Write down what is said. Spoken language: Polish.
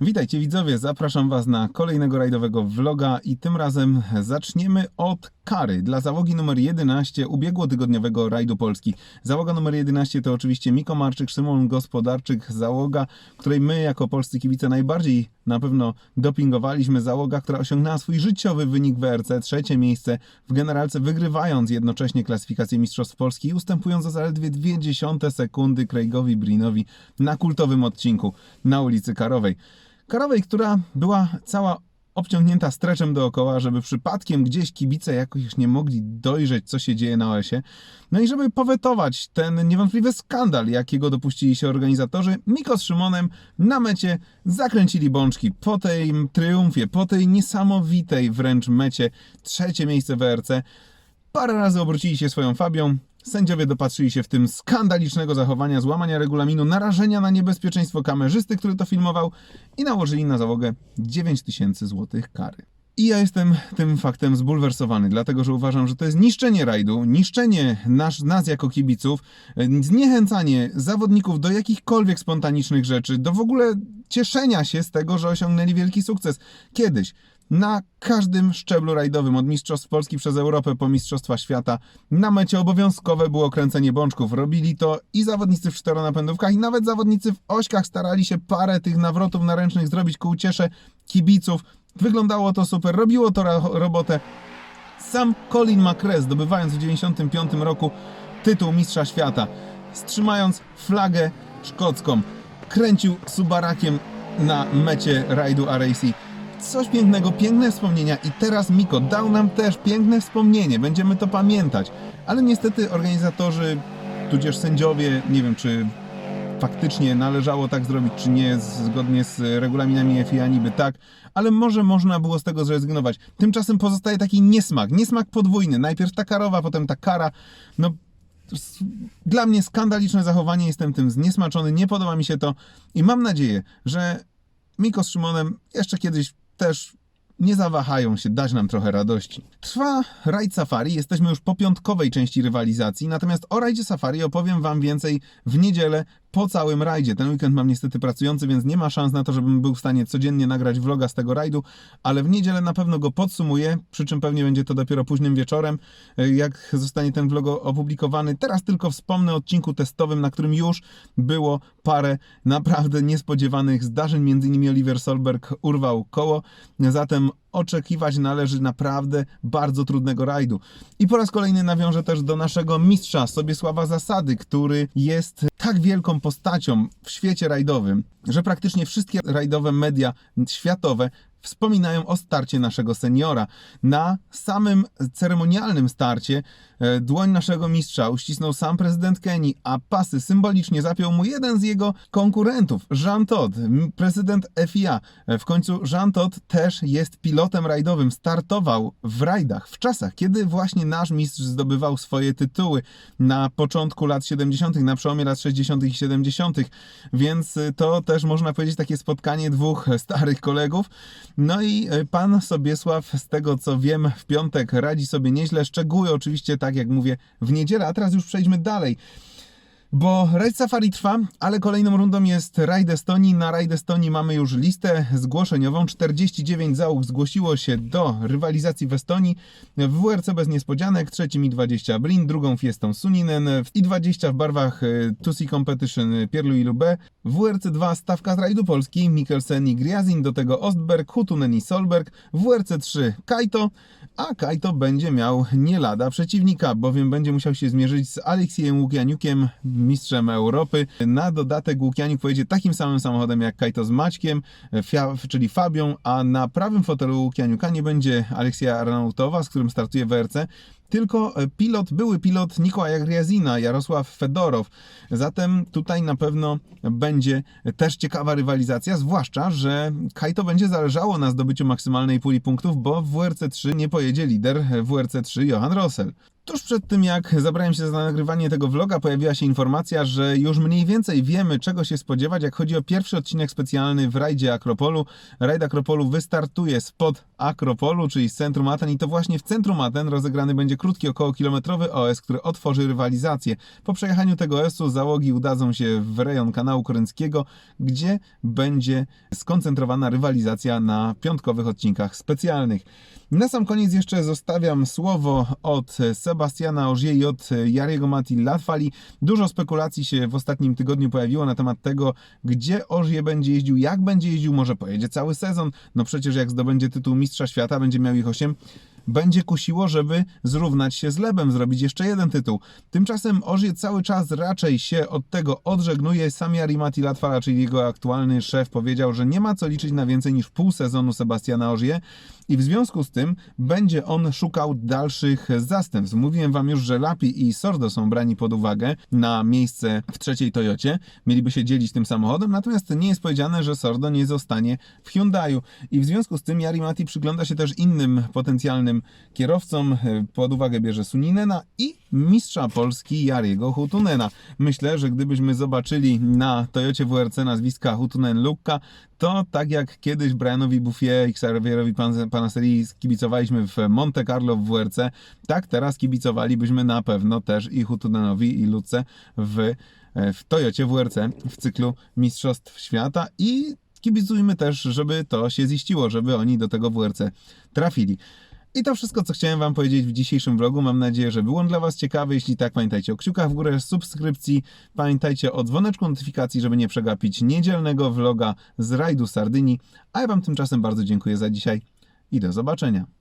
Witajcie widzowie, zapraszam Was na kolejnego rajdowego vloga i tym razem zaczniemy od kary dla załogi numer 11 ubiegłotygodniowego rajdu Polski. Załoga numer 11 to oczywiście Miko Marczyk, Szymon Gospodarczyk, załoga, której my jako polscy kibice najbardziej na pewno dopingowaliśmy. Załoga, która osiągnęła swój życiowy wynik w WRC, trzecie miejsce w generalce, wygrywając jednocześnie klasyfikację Mistrzostw Polski i ustępując o zaledwie 0,2 sekundy Craigowi Brinowi na kultowym odcinku na ulicy Karowej. Karowej, która była cała obciągnięta streczem dookoła, żeby przypadkiem gdzieś kibice jakoś nie mogli dojrzeć, co się dzieje na OS-ie. No i żeby powetować ten niewątpliwy skandal, jakiego dopuścili się organizatorzy, Miko z Szymonem na mecie zakręcili bączki po tej triumfie, po tej niesamowitej wręcz mecie, trzecie miejsce w WRC. Parę razy obrócili się swoją Fabią. Sędziowie dopatrzyli się w tym skandalicznego zachowania, złamania regulaminu, narażenia na niebezpieczeństwo kamerzysty, który to filmował i nałożyli na załogę 9000 zł kary. I ja jestem tym faktem zbulwersowany, dlatego że uważam, że to jest niszczenie rajdu, niszczenie nas, nas jako kibiców, zniechęcanie zawodników do jakichkolwiek spontanicznych rzeczy, do w ogóle cieszenia się z tego, że osiągnęli wielki sukces. Kiedyś na każdym szczeblu rajdowym, od Mistrzostw Polski przez Europę po Mistrzostwa Świata, na mecie obowiązkowe było kręcenie bączków. Robili to i zawodnicy w czteronapędówkach, i nawet zawodnicy w ośkach starali się parę tych nawrotów naręcznych zrobić ku uciesze kibiców. Wyglądało to super, robiło to ro- robotę. Sam Colin McRae, zdobywając w 1995 roku tytuł Mistrza Świata, strzymając flagę szkocką, kręcił Subarakiem na mecie rajdu RAC. Coś pięknego, piękne wspomnienia i teraz Miko dał nam też piękne wspomnienie, będziemy to pamiętać. Ale niestety organizatorzy, tudzież sędziowie, nie wiem czy faktycznie należało tak zrobić, czy nie, zgodnie z regulaminami FIA niby tak, ale może można było z tego zrezygnować. Tymczasem pozostaje taki niesmak, niesmak podwójny. Najpierw ta karowa, potem ta kara. No, dla mnie skandaliczne zachowanie, jestem tym zniesmaczony, nie podoba mi się to i mam nadzieję, że Miko z Szymonem jeszcze kiedyś też nie zawahają się dać nam trochę radości. Trwa rajd Safari, jesteśmy już po piątkowej części rywalizacji, natomiast o rajdzie Safari opowiem Wam więcej w niedzielę po całym rajdzie. Ten weekend mam niestety pracujący, więc nie ma szans na to, żebym był w stanie codziennie nagrać vloga z tego rajdu, ale w niedzielę na pewno go podsumuję, przy czym pewnie będzie to dopiero późnym wieczorem, e, jak zostanie ten vlog opublikowany. Teraz tylko wspomnę o odcinku testowym, na którym już było parę naprawdę niespodziewanych zdarzeń, między innymi Oliver Solberg urwał koło, zatem oczekiwać należy naprawdę bardzo trudnego rajdu. I po raz kolejny nawiążę też do naszego mistrza Sobiesława Zasady, który jest tak wielką postacią w świecie rajdowym, że praktycznie wszystkie rajdowe media światowe wspominają o starcie naszego seniora. Na samym ceremonialnym starcie e, dłoń naszego mistrza uścisnął sam prezydent Kenii, a pasy symbolicznie zapiął mu jeden z jego konkurentów, Jean Todt, prezydent FIA. E, W końcu Jean Todt też jest pilotem rajdowym, startował w rajdach w czasach, kiedy właśnie nasz mistrz zdobywał swoje tytuły na początku lat 70., na przełomie lat 60. i 70., więc y, to też można powiedzieć takie spotkanie dwóch starych kolegów. No i y, pan Sobiesław, z tego co wiem, w piątek radzi sobie nieźle. Szczegóły oczywiście, tak jak mówię, w niedzielę, a teraz już przejdźmy dalej. Bo rajd Safari trwa, ale kolejną rundą jest rajd Estonii. Na rajd Estonii mamy już listę zgłoszeniową. 49 załóg zgłosiło się do rywalizacji w Estonii. W WRC bez niespodzianek, trzecim i20 Blin, drugą Fiestą Suninen, w i20 w barwach y, Tusi Competition y, Pierlu i Lube. W WRC 2 stawka z rajdu Polski, Mikkelsen i Griazin, do tego Ostberg, Hutunen i Solberg. W WRC 3 Kaito, a Kaito będzie miał nie lada przeciwnika, bowiem będzie musiał się zmierzyć z Aleksiejem Łukianiukiem, mistrzem Europy. Na dodatek Łukianiuk pojedzie takim samym samochodem jak Kaito z Maćkiem, Fia- czyli Fabią, a na prawym fotelu Łukianiuka nie będzie Aleksja Arnautowa, z którym startuje w WRC, tylko e, pilot, były pilot Nikołaja Griazina, Jarosław Fedorow. Zatem tutaj na pewno będzie też ciekawa rywalizacja, zwłaszcza, że Kaito będzie zależało na zdobyciu maksymalnej puli punktów, bo w WRC 3 nie pojedzie lider WRC 3 Johan Rossell. Tuż przed tym, jak zabrałem się za nagrywanie tego vloga, pojawiła się informacja, że już mniej więcej wiemy, czego się spodziewać, jak chodzi o pierwszy odcinek specjalny w rajdzie Akropolu. Rajd Akropolu wystartuje spod Akropolu, czyli z centrum Aten i to właśnie w centrum Aten rozegrany będzie krótki, około kilometrowy OS, który otworzy rywalizację. Po przejechaniu tego OS-u załogi udadzą się w rejon kanału korynckiego, gdzie będzie skoncentrowana rywalizacja na piątkowych odcinkach specjalnych. Na sam koniec jeszcze zostawiam słowo od Sebastiana Ożie i od Jariego Mati Latwali. Dużo spekulacji się w ostatnim tygodniu pojawiło na temat tego, gdzie Ożie będzie jeździł, jak będzie jeździł, może pojedzie cały sezon. No przecież jak zdobędzie tytuł Mistrza Świata, będzie miał ich 8 będzie kusiło, żeby zrównać się z Lebem, zrobić jeszcze jeden tytuł. Tymczasem Ożie cały czas raczej się od tego odżegnuje. Sam Jari Mati Latwala, czyli jego aktualny szef, powiedział, że nie ma co liczyć na więcej niż pół sezonu Sebastiana Ożie i w związku z tym będzie on szukał dalszych zastępstw. Mówiłem Wam już, że Lapi i Sordo są brani pod uwagę na miejsce w trzeciej Toyocie. Mieliby się dzielić tym samochodem, natomiast nie jest powiedziane, że Sordo nie zostanie w Hyundaiu. I w związku z tym Jari Mati przygląda się też innym potencjalnym kierowcom. Pod uwagę bierze Suninena i mistrza Polski Jariego Hutunena. Myślę, że gdybyśmy zobaczyli na Toyocie WRC nazwiska Hutunen Lukka, to tak jak kiedyś Brianowi Buffier i Xavierowi Pan- Panasserii kibicowaliśmy w Monte Carlo w WRC, tak teraz kibicowalibyśmy na pewno też i Hutunenowi i Luce w, w Toyocie WRC w cyklu Mistrzostw Świata i kibicujmy też, żeby to się ziściło, żeby oni do tego WRC trafili. I to wszystko, co chciałem Wam powiedzieć w dzisiejszym vlogu. Mam nadzieję, że był on dla Was ciekawy. Jeśli tak, pamiętajcie o kciukach w górę, subskrypcji. Pamiętajcie o dzwoneczku notyfikacji, żeby nie przegapić niedzielnego vloga z rajdu Sardynii. A ja Wam tymczasem bardzo dziękuję za dzisiaj i do zobaczenia.